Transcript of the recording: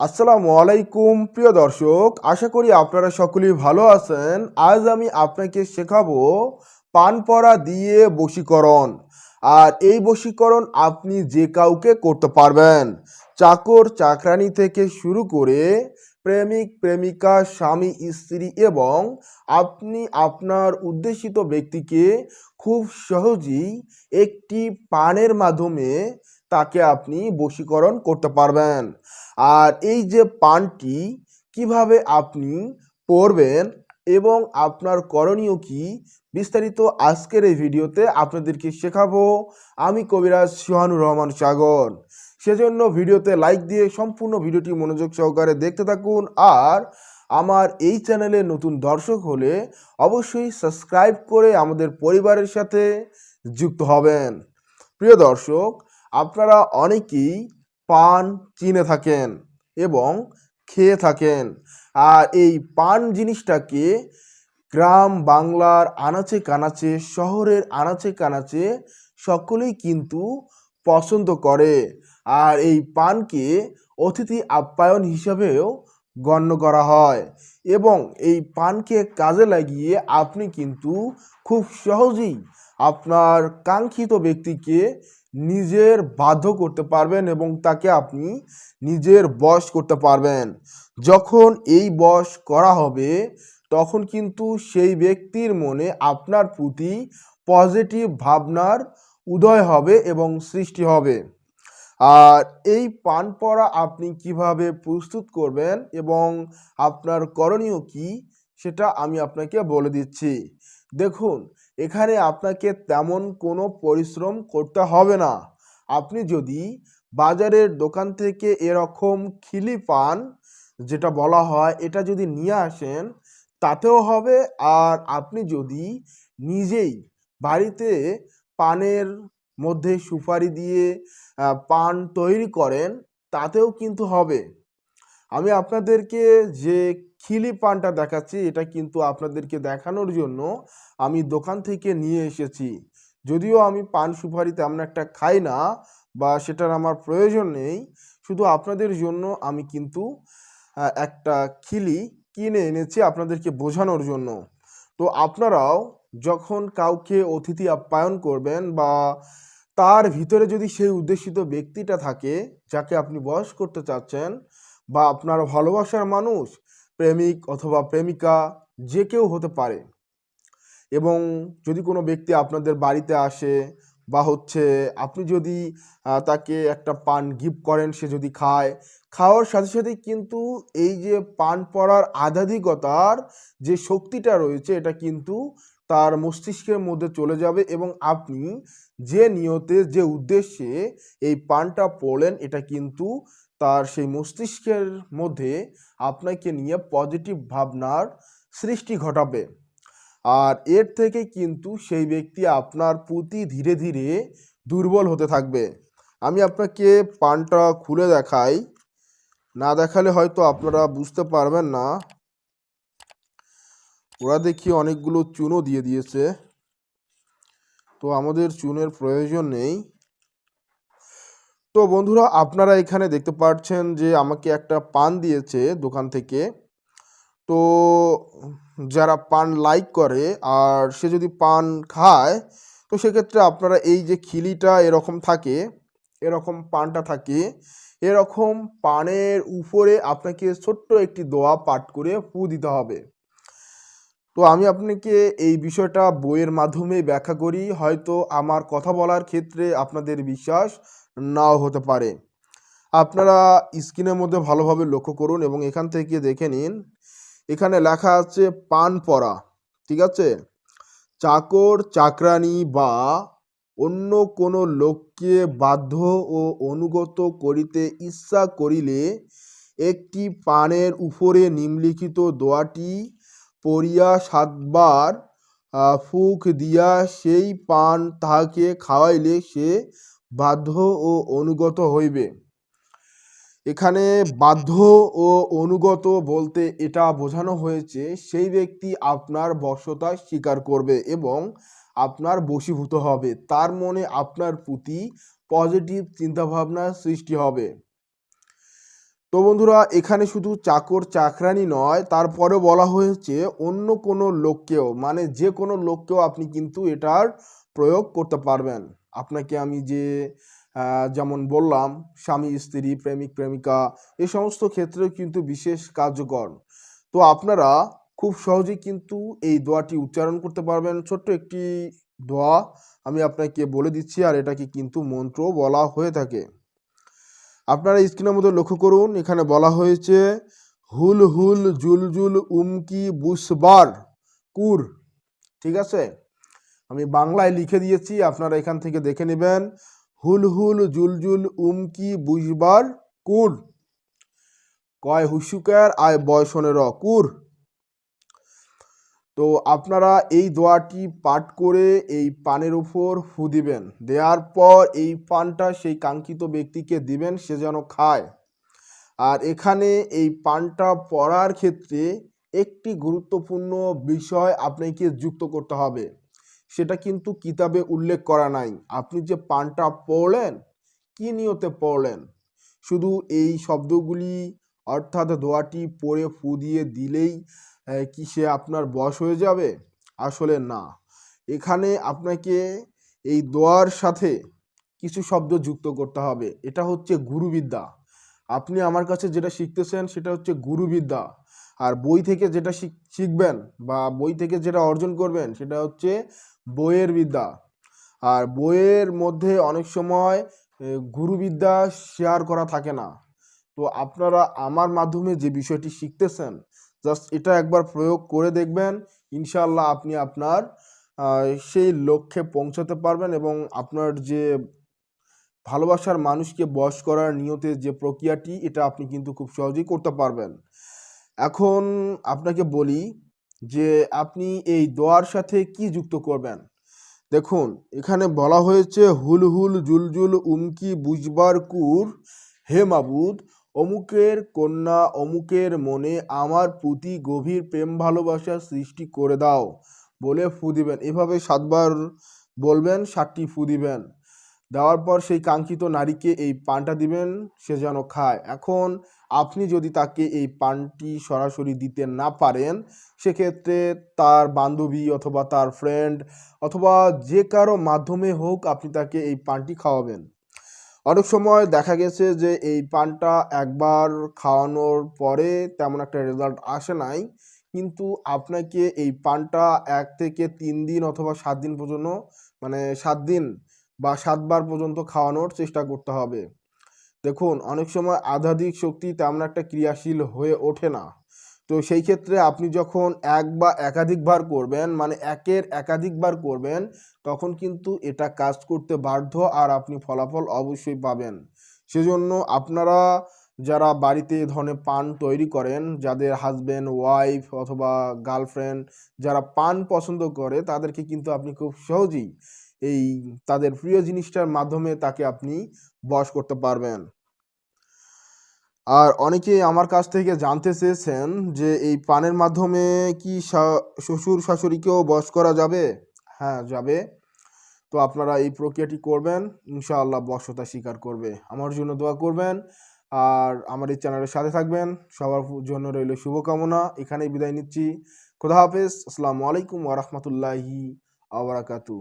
আসসালামু আলাইকুম, প্রিয় দর্শক। আশা করি আপনারা সকলেই ভালো আছেন। আজ আমি আপনাকে শেখাবো পান পড়া দিয়ে বশীকরণ। আর এই বশীকরণ আপনি যে কাউকে করতে পারবেন। চাকর, চাকরানি থেকে শুরু করে প্রেমিক, প্রেমিকা, স্বামী, স্ত্রী এবং আপনি আপনার উদ্দেশিত ব্যক্তিকে খুব সহজেই একটি পানের মাধ্যমে তাকে আপনি বশীকরণ করতে পারবেন। আর এই যে পানটি কীভাবে আপনি পড়বেন এবং আপনার করণীয় কি, বিস্তারিত আজকের এই ভিডিওতে আপনাদেরকে শেখাবো। আমি কবিরাজ সোহানুর রহমান সাগর। সেজন্য ভিডিওতে লাইক দিয়ে সম্পূর্ণ ভিডিওটি মনোযোগ সহকারে দেখতে থাকুন। আর আমার এই চ্যানেলে নতুন দর্শক হলে অবশ্যই সাবস্ক্রাইব করে আমাদের পরিবারের সাথে যুক্ত হবেন। প্রিয় দর্শক আপনারা অনেকেই পান চিনে থাকেন এবং খেয়ে থাকেন। আর এই পান জিনিসটাকে গ্রাম বাংলার আনাচে কানাচে, শহরের আনাচে কানাচে সকলেই কিন্তু পছন্দ করে। আর এই পানকে অতিথি আপ্যায়ন হিসাবেও গণ্য করা হয় এবং এই পানকে কাজে লাগিয়ে আপনি কিন্তু খুব সহজেই আপনার কাঙ্ক্ষিত ব্যক্তিকে নিজের বাধ্য করতে পারবেন এবং তাকে আপনি নিজের বশ করতে পারবেন। যখন এই বশ করা হবে, তখন কিন্তু সেই ব্যক্তির মনে আপনার প্রতি পজিটিভ ভাবনার উদয় হবে এবং সৃষ্টি হবে। আর এই পান পড়া আপনি কীভাবে প্রস্তুত করবেন এবং আপনার করণীয় কি, সেটা আমি আপনাকে বলে দিচ্ছি। দেখুন এখানে আপনাকে তেমন কোনো পরিশ্রম করতে হবে না। আপনি যদি বাজারের দোকান থেকে এরকম খিলি পান, যেটা বলা হয় এটা যদি নিয়ে আসেন, তাতেও হবে। আর আপনি যদি নিজেই বাড়িতে পানের মধ্যে সুপারি দিয়ে পান তৈরি করেন, তাতেও কিন্তু হবে। আমি আপনাদেরকে যে খিলি পানটা দেখাচ্ছি, এটা কিন্তু আপনাদেরকে দেখানোর জন্য আমি দোকান থেকে নিয়ে এসেছি। যদিও আমি পান সুপারি তেমন একটা খাই না বা সেটার আমার প্রয়োজন নেই, শুধু আপনাদের জন্য আমি কিন্তু একটা খিলি কিনে এনেছি আপনাদেরকে বোঝানোর জন্য। তো আপনারাও যখন কাউকে অতিথি আপ্যায়ন করবেন বা তার ভিতরে যদি সেই উদ্দেশিত ব্যক্তিটা থাকে, যাকে আপনি বয়স করতে চাচ্ছেন বা আপনার ভালোবাসার মানুষ প্রেমিক অথবা প্রেমিকা যে কেউ হতে পারে। এবং যদি কোনো ব্যক্তি আপনাদের বাড়িতে আসে বা হচ্ছে আপনি যদি তাকে একটা পান গিফট করেন, সে যদি খায়, খাওয়ার সাথে সাথে কিন্তু এই যে পান পড়ার আধ্যাত্মিকতার যে শক্তিটা রয়েছে, এটা কিন্তু তার মস্তিষ্কের মধ্যে চলে যাবে এবং আপনি যে নিয়তে, যে উদ্দেশ্যে এই পানটা পড়লেন, এটা কিন্তু তার সেই মস্তিষ্কের মধ্যে আপনাকে নিয়ে পজিটিভ ভাবনার সৃষ্টি ঘটাবে। আর এর থেকে কিন্তু সেই ব্যক্তি আপনার প্রতি ধীরে ধীরে দুর্বল হতে থাকবে। আমি আপনাকে পানটা খুলে দেখাই। না দেখালে হয়তো আপনারা বুঝতে পারবেন না। ওরা দেখি অনেকগুলো চুনও দিয়ে দিয়েছে। তো আমাদের চুনের প্রয়োজন নেই। তো বন্ধুরা, আপনারা এখানে দেখতে পাচ্ছেন যে আমাকে একটা পান দিয়েছে দোকান থেকে। তো যারা পান লাইক করে আর সে যদি পান খায়, তো সেক্ষেত্রে আপনারা এই যে খিলিটা এরকম থাকে, এরকম পানটা থাকে, এরকম পানের উপরে আপনাকে ছোট্ট একটি দোয়া পাঠ করে ফু দিতে হবে। তো আমি আপনাকে এই বিষয়টা বইয়ের মাধ্যমে ব্যাখ্যা করি, হয়তো আমার কথা বলার ক্ষেত্রে আপনাদের বিশ্বাস নাও হতে পারে। আপনারা স্ক্রিনের মধ্যে ভালোভাবে লক্ষ্য করুন এবং এখান থেকে দেখে নিন। এখানে লেখা আছে, পান পরা ঠিক আছে? চাকর, চাকরানি বা অন্য কোনো লোককে বাধ্য ও অনুগত করিতে ইচ্ছা করিলে একটি পানের উপরে নিম্নলিখিত দোয়াটি পড়িয়া সাতবার ফুক দিয়া সেই পান তাহাকে খাওয়াইলে সে বাধ্য ও অনুগত হইবে। এখানে বাধ্য ও অনুগত বলতে এটা বোঝানো হয়েছে, সেই ব্যক্তি আপনার বশতা স্বীকার করবে এবং আপনার বশীভূত হবে। তার মনে আপনার প্রতি পজিটিভ চিন্তাভাবনার সৃষ্টি হবে। তো বন্ধুরা, এখানে শুধু চাকর চাকরানি নয়, তারপরেও বলা হয়েছে অন্য কোনো লোককেও মানে যে কোনো লোককেও আপনি কিন্তু এটার প্রয়োগ করতে পারবেন। আপনাকে আমি যে যেমন বললাম, স্বামী, স্ত্রী, প্রেমিক, প্রেমিকা, এ সমস্ত ক্ষেত্রেও কিন্তু বিশেষ কার্যকর। তো আপনারা খুব সহজেই কিন্তু এই দোয়াটি উচ্চারণ করতে পারবেন। ছোট্ট একটি দোয়া আমি আপনাকে বলে দিচ্ছি, আর এটাকে কিন্তু মন্ত্র বলা হয়ে থাকে। আপনারা স্ক্রিনের মধ্যে লক্ষ্য করুন, এখানে বলা হয়েছে, হুল হুল জুল জুল উমকি বুসবার কুর। ঠিক আছে? আমি বাংলায় লিখে দিয়েছি, আপনারা এখান থেকে দেখে নেবেন, হুল হুল জুল জুল উমকি বুসবার কুর। কয় হুসুকার, আয় বয়সনের কুর। তো আপনারা এই দোয়াটি পাঠ করে এই পানের উপর ফু দিবেন। দেওয়ার পর এই পানটা সেই কাঙ্ক্ষিত ব্যক্তিকে দিবেন, সে যেন খায়। আর এখানে এই পানটা পড়ার ক্ষেত্রে একটি গুরুত্বপূর্ণ বিষয় আপনাকে যুক্ত করতে হবে। সেটা কিন্তু কিতাবে উল্লেখ করা নাই। আপনি যে পানটা পড়লেন, কি নিয়তে পড়লেন? শুধু এই শব্দগুলি অর্থাৎ দোয়াটি পড়ে ফু দিয়ে দিলেই কি সে আপনার বশ হয়ে যাবে? আসলে না। এখানে আপনাকে এই দোয়ার সাথে কিছু শব্দ যুক্ত করতে হবে। এটা হচ্ছে গুরুবিদ্যা। আপনি আমার কাছে যেটা শিখতেছেন সেটা হচ্ছে গুরুবিদ্যা। আর বই থেকে যেটা শিখ- শিখবেন বা বই থেকে যেটা অর্জন করবেন সেটা হচ্ছে বইয়ের বিদ্যা। আর বইয়ের মধ্যে অনেক সময় গুরুবিদ্যা শেয়ার করা থাকে না। তো আপনারা আমার মাধ্যমে যে বিষয়টি শিখতেছেন জাস্ট এটা একবার প্রয়োগ করে দেখবেন, ইনশাআল্লাহ আপনি আপনার সেই লক্ষ্যে পৌঁছাতে পারবেন এবং আপনার যে ভালোবাসার মানুষকে বশ করার নিয়তে যে প্রক্রিয়াটি, এটা আপনি কিন্তু খুব সহজেই করতে পারবেন। এখন আপনাকে বলি যে আপনি এই দোয়ার সাথে কি যুক্ত করবেন? দেখুন, এখানে বলা হয়েছে হুল হুল জুলজুল উমকি বুঝবার কুর, হে মাবুদ অমুকের কন্যা, অমুকের মনে আমার প্রতি গভীর প্রেম ভালোবাসা সৃষ্টি করে দাও বলে ফু দিবেন। এভাবে সাতবার বলবেন ষাটটি ফু দিবেন। দেওয়ার পর সেই কাঙ্ক্ষিত নারীকে এই পানটা দিবেন, সে যেন খায়। এখন আপনি যদি তাকে এই পানটি সরাসরি দিতে না পারেন, সেক্ষেত্রে তার বান্ধবী অথবা তার ফ্রেন্ড অথবা যে কারও মাধ্যমে হোক আপনি তাকে এই পানটি খাওয়াবেন। অনেক সময় দেখা গেছে যে এই পানটা একবার খাওয়ানোর পরে তেমন একটা রেজাল্ট আসে নাই। কিন্তু আপনাকে এই পানটা এক থেকে তিন দিন অথবা সাত দিন পর্যন্ত মানে সাত দিন বা সাতবার পর্যন্ত খাওয়ানোর চেষ্টা করতে হবে। দেখুন, অনেক সময় আধ্যাত্মিক শক্তি তেমন একটা ক্রিয়াশীল হয়ে ওঠে না। তো সেই ক্ষেত্রে আপনি যখন এক বা একাধিকবার করবেন মানে একের একাধিকবার করবেন, তখন কিন্তু এটা কাজ করতে বাধ্য আর আপনি ফলাফল অবশ্যই পাবেন। সেজন্য আপনারা যারা বাড়িতে ধরনের পান তৈরি করেন, যাদের হাজবেন্ড ওয়াইফ অথবা গার্লফ্রেন্ড যারা পান পছন্দ করে, তাদেরকে কিন্তু আপনি খুব সহজেই এই তাদের প্রিয় জিনিসটার মাধ্যমে তাকে আপনি বশ করতে পারবেন। আর অনেকেই আমার কাছ থেকে জানতে চেয়েছেন যে এই পানের মাধ্যমে কি শ্বশুর শাশুড়িকেও বস করা যাবে? হ্যাঁ যাবে। তো আপনারা এই প্রক্রিয়াটি করবেন, ইনশাআল্লাহ বশতা স্বীকার করবে। আমার জন্য দোয়া করবেন আর আমার এই চ্যানেলের সাথে থাকবেন। সবার জন্য রইল শুভকামনা। এখানেই বিদায় নিচ্ছি। খোদা হাফেজ। আসসালামু আলাইকুম ওরহমতুল্লাহি আবরাকাতু